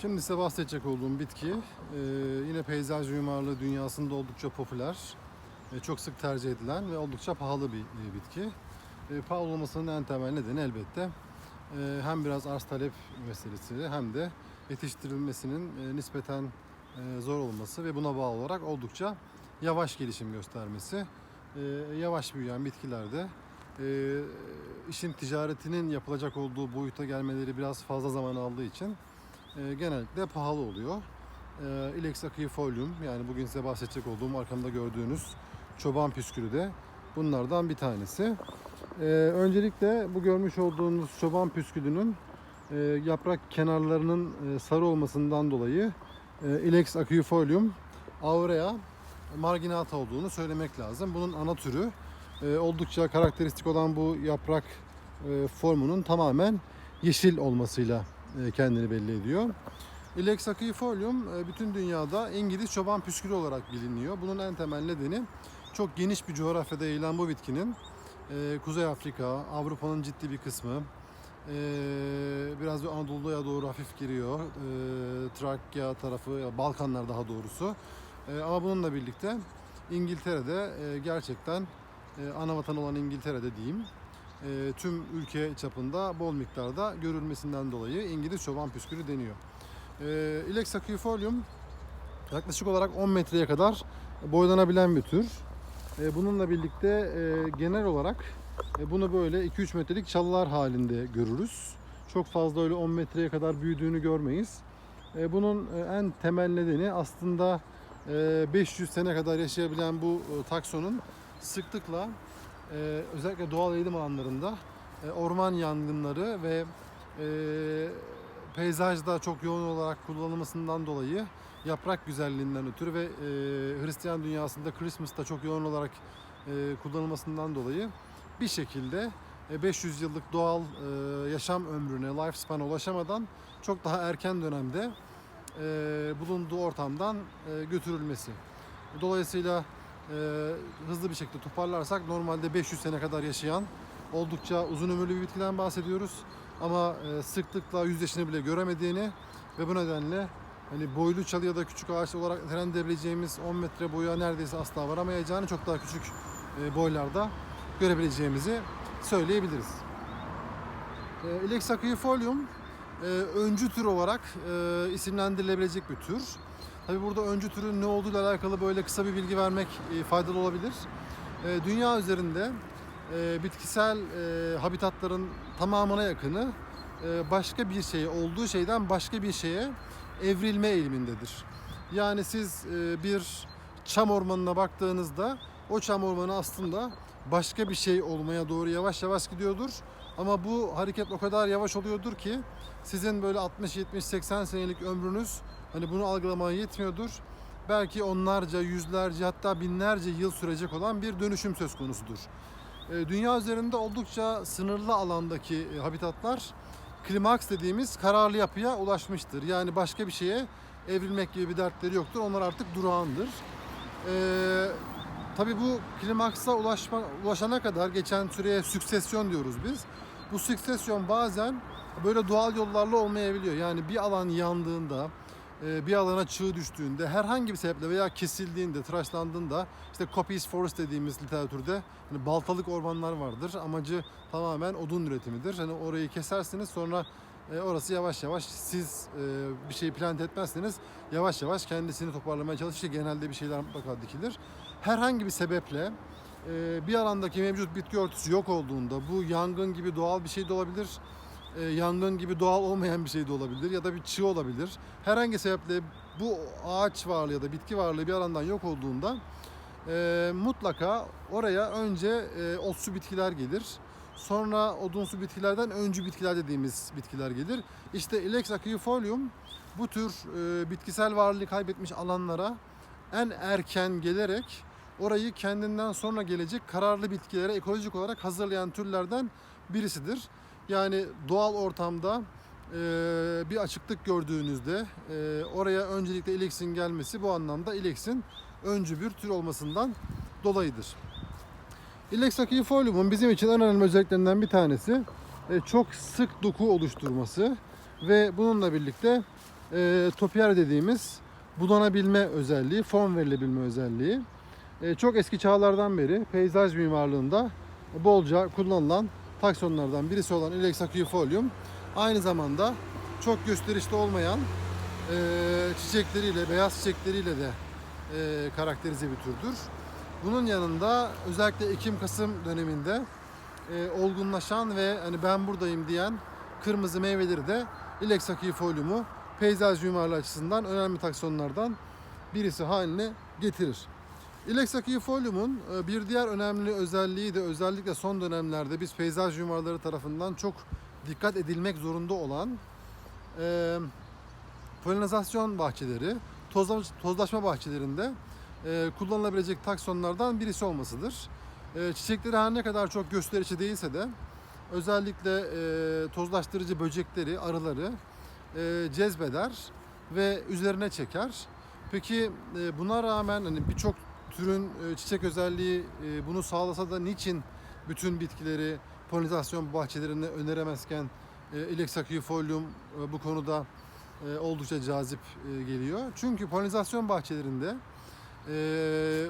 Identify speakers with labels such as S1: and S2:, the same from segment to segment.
S1: Şimdi size bahsedecek olduğum bitki e, yine peyzaj mimarlığı dünyasında oldukça popüler, e, çok sık tercih edilen ve oldukça pahalı bir e, bitki. Pahalı olmasının en temel nedeni elbette hem biraz arz talep meselesi hem de yetiştirilmesinin nispeten zor olması ve buna bağlı olarak oldukça yavaş gelişim göstermesi. Yavaş büyüyen bitkilerde işin ticaretinin yapılacak olduğu boyuta gelmeleri biraz fazla zaman aldığı için e, genellikle pahalı oluyor. E, Ilex aquifolium yani bugün size bahsedecek olduğum arkamda gördüğünüz çoban püskülü de bunlardan bir tanesi. E, öncelikle bu görmüş olduğunuz çoban püskülünün e, yaprak kenarlarının e, sarı olmasından dolayı e, Ilex aquifolium aurea marginata olduğunu söylemek lazım. Bunun ana türü e, oldukça karakteristik olan bu yaprak e, formunun tamamen yeşil olmasıyla kendini belli ediyor. Ilex aquifolium e, bütün dünyada İngiliz çoban püskülü olarak biliniyor. Bunun en temel nedeni çok geniş bir coğrafyada yayılan bu bitkinin e, Kuzey Afrika, Avrupa'nın ciddi bir kısmı, e, biraz da Anadolu'ya doğru hafif giriyor. E, Trakya tarafı, Balkanlar daha doğrusu. E, ama bununla birlikte İngiltere'de e, gerçekten e, ana vatan olan İngiltere'de diyeyim e, tüm ülke çapında bol miktarda görülmesinden dolayı İngiliz çoban püskülü deniyor. E, Ilex aquifolium yaklaşık olarak 10 metreye kadar boylanabilen bir tür. E, bununla birlikte e, genel olarak e, bunu böyle 2-3 metrelik çalılar halinde görürüz. Çok fazla öyle 10 metreye kadar büyüdüğünü görmeyiz. E, bunun e, en temel nedeni aslında e, 500 sene kadar yaşayabilen bu e, taksonun sıklıkla e, özellikle doğal eğilim alanlarında e, orman yangınları ve e, peyzajda çok yoğun olarak kullanılmasından dolayı yaprak güzelliğinden ötürü ve e, Hristiyan dünyasında Christmas'ta çok yoğun olarak e, kullanılmasından dolayı bir şekilde e, 500 yıllık doğal e, yaşam ömrüne, lifespan'a ulaşamadan çok daha erken dönemde e, bulunduğu ortamdan e, götürülmesi. Dolayısıyla e, hızlı bir şekilde toparlarsak normalde 500 sene kadar yaşayan oldukça uzun ömürlü bir bitkiden bahsediyoruz. Ama e, sıklıkla yüz yaşını bile göremediğini ve bu nedenle hani boylu çalı ya da küçük ağaç olarak nitelendirebileceğimiz 10 metre boya neredeyse asla varamayacağını çok daha küçük e, boylarda görebileceğimizi söyleyebiliriz. E, Ilex e, öncü tür olarak e, isimlendirilebilecek bir tür. Tabi burada öncü türün ne olduğuyla alakalı böyle kısa bir bilgi vermek e, faydalı olabilir. E, dünya üzerinde e, bitkisel habitatların tamamına yakını başka bir şeye, olduğu şeyden başka bir şeye evrilme eğilimindedir. Yani siz bir çam ormanına baktığınızda o çam ormanı aslında başka bir şey olmaya doğru yavaş yavaş gidiyordur. Ama bu hareket o kadar yavaş oluyordur ki sizin böyle 60 70 80 senelik ömrünüz hani bunu algılamaya yetmiyordur. Belki onlarca, yüzlerce hatta binlerce yıl sürecek olan bir dönüşüm söz konusudur. E, Dünya üzerinde oldukça sınırlı alandaki e, habitatlar klimaks dediğimiz kararlı yapıya ulaşmıştır. Yani başka bir şeye evrilmek gibi bir dertleri yoktur. Onlar artık durağandır. Ee, tabii bu klimaksa ulaşma, ulaşana kadar geçen süreye süksesyon diyoruz biz. Bu süksesyon bazen böyle doğal yollarla olmayabiliyor. Yani bir alan yandığında, bir alana çığ düştüğünde, herhangi bir sebeple veya kesildiğinde, tıraşlandığında işte coppice forest dediğimiz literatürde hani baltalık ormanlar vardır. Amacı tamamen odun üretimidir. Hani orayı kesersiniz sonra e, orası yavaş yavaş siz e, bir şey plant etmezseniz yavaş yavaş kendisini toparlamaya çalışır. Genelde bir şeyler mutlaka dikilir. Herhangi bir sebeple e, bir alandaki mevcut bitki örtüsü yok olduğunda bu yangın gibi doğal bir şey de olabilir. E, yangın gibi doğal olmayan bir şey de olabilir ya da bir çığ olabilir. Herhangi sebeple bu ağaç varlığı ya da bitki varlığı bir alandan yok olduğunda e, mutlaka oraya önce e, otsu bitkiler gelir. Sonra odunsu bitkilerden öncü bitkiler dediğimiz bitkiler gelir. İşte Ilex aquifolium bu tür e, bitkisel varlığı kaybetmiş alanlara en erken gelerek orayı kendinden sonra gelecek kararlı bitkilere ekolojik olarak hazırlayan türlerden birisidir. Yani doğal ortamda e, bir açıklık gördüğünüzde e, oraya öncelikle ilexin gelmesi bu anlamda ilexin öncü bir tür olmasından dolayıdır. Ilex aquifolium'un bizim için en önemli özelliklerinden bir tanesi e, çok sık doku oluşturması ve bununla birlikte e, topiary dediğimiz budanabilme özelliği, form verilebilme özelliği. E, çok eski çağlardan beri peyzaj mimarlığında bolca kullanılan taksonlardan birisi olan Ilex aquifolium aynı zamanda çok gösterişli olmayan e, çiçekleriyle, beyaz çiçekleriyle de e, karakterize bir türdür. Bunun yanında özellikle Ekim-Kasım döneminde e, olgunlaşan ve hani ben buradayım diyen kırmızı meyveleri de Ilex aquifolium'u peyzaj mimarlığı açısından önemli taksonlardan birisi haline getirir. Ilex aquifolium'un e, bir diğer önemli özelliği de özellikle son dönemlerde biz peyzaj mimarları tarafından çok dikkat edilmek zorunda olan e, polinizasyon bahçeleri, tozla- tozlaşma bahçelerinde e, kullanılabilecek taksonlardan birisi olmasıdır. E, çiçekleri her ne kadar çok gösterişli değilse de özellikle e, tozlaştırıcı böcekleri, arıları e, cezbeder ve üzerine çeker. Peki e, buna rağmen hani birçok türün e, çiçek özelliği e, bunu sağlasa da niçin bütün bitkileri polinizasyon bahçelerine öneremezken e, Ilex bu konuda oldukça cazip geliyor. Çünkü polinizasyon bahçelerinde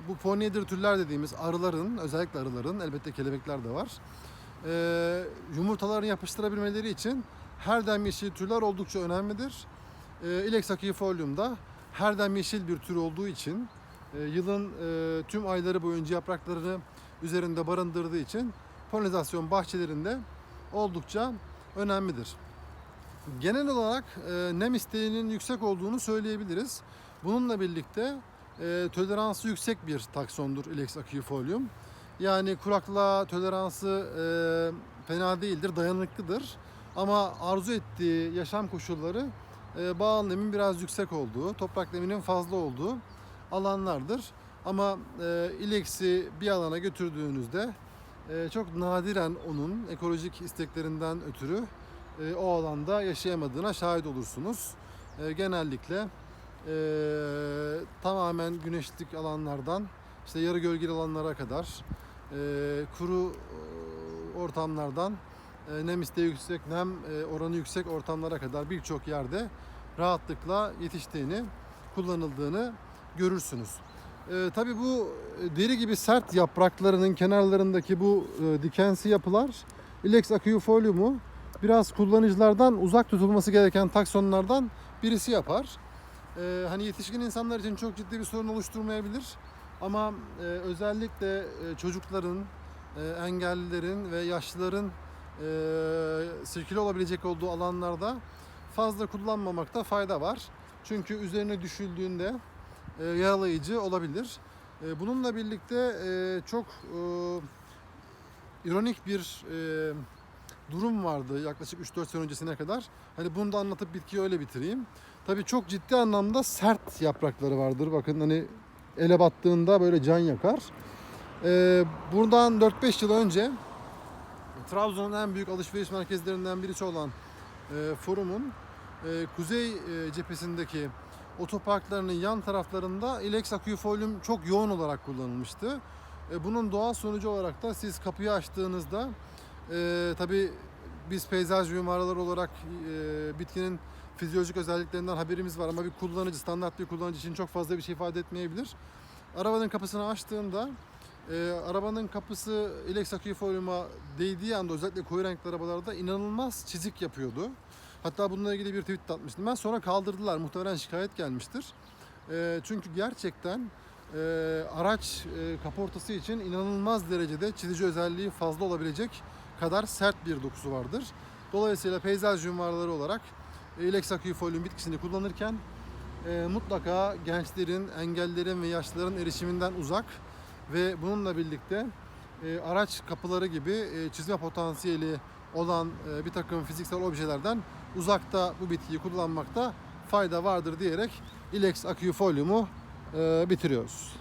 S1: bu pollinator türler dediğimiz arıların, özellikle arıların, elbette kelebekler de var. Yumurtalarını yapıştırabilmeleri için her dem yeşil türler oldukça önemlidir. Ilex da her dem yeşil bir tür olduğu için yılın e, tüm ayları boyunca yapraklarını üzerinde barındırdığı için polinizasyon bahçelerinde oldukça önemlidir. Genel olarak e, nem isteğinin yüksek olduğunu söyleyebiliriz. Bununla birlikte e, toleransı yüksek bir taksondur Ilex aquifolium. Yani kuraklığa toleransı fena değildir, dayanıklıdır. Ama arzu ettiği yaşam koşulları bağıl nemin biraz yüksek olduğu, toprak neminin fazla olduğu alanlardır. Ama e, Ilex'i bir alana götürdüğünüzde e, çok nadiren onun ekolojik isteklerinden ötürü e, o alanda yaşayamadığına şahit olursunuz. E, genellikle e, tamamen güneşlik alanlardan işte yarı gölgeli alanlara kadar e, kuru e, ortamlardan e, nem isteği yüksek, nem e, oranı yüksek ortamlara kadar birçok yerde rahatlıkla yetiştiğini, kullanıldığını görürsünüz. E, tabii bu e, deri gibi sert yapraklarının kenarlarındaki bu e, dikensi yapılar Ilex aquifolium'u biraz kullanıcılardan uzak tutulması gereken taksonlardan birisi yapar. E, hani yetişkin insanlar için çok ciddi bir sorun oluşturmayabilir. Ama e, özellikle e, çocukların, e, engellilerin ve yaşlıların e, sirküle olabilecek olduğu alanlarda fazla kullanmamakta fayda var. Çünkü üzerine düşüldüğünde e, yaralayıcı olabilir. E, bununla birlikte e, çok e, ironik bir durum vardı yaklaşık 3-4 sene öncesine kadar. Hani bunu da anlatıp bitkiyi öyle bitireyim. Tabii çok ciddi anlamda sert yaprakları vardır. Bakın hani ele battığında böyle can yakar. Buradan 4-5 yıl önce Trabzon'un en büyük alışveriş merkezlerinden birisi olan Forum'un kuzey cephesindeki otoparklarının yan taraflarında Ilex aquifolium çok yoğun olarak kullanılmıştı. E, bunun doğal sonucu olarak da siz kapıyı açtığınızda e, tabi biz peyzaj mimarları olarak e, bitkinin fizyolojik özelliklerinden haberimiz var ama bir kullanıcı, standart bir kullanıcı için çok fazla bir şey ifade etmeyebilir. Arabanın kapısını açtığımda e, arabanın kapısı Ilex aquifolium'a değdiği anda özellikle koyu renkli arabalarda inanılmaz çizik yapıyordu. Hatta bununla ilgili bir tweet atmıştım ben. Sonra kaldırdılar. Muhtemelen şikayet gelmiştir. E, çünkü gerçekten e, araç e, kaportası için inanılmaz derecede çizici özelliği fazla olabilecek kadar sert bir dokusu vardır. Dolayısıyla peyzaj mimarları olarak e, Ilex aquifolium bitkisini kullanırken e, mutlaka gençlerin, engellilerin ve yaşlıların erişiminden uzak ve bununla birlikte e, araç kapıları gibi e, çizme potansiyeli olan e, bir takım fiziksel objelerden uzakta bu bitkiyi kullanmakta fayda vardır diyerek Ilex aquifolium'u e, bitiriyoruz.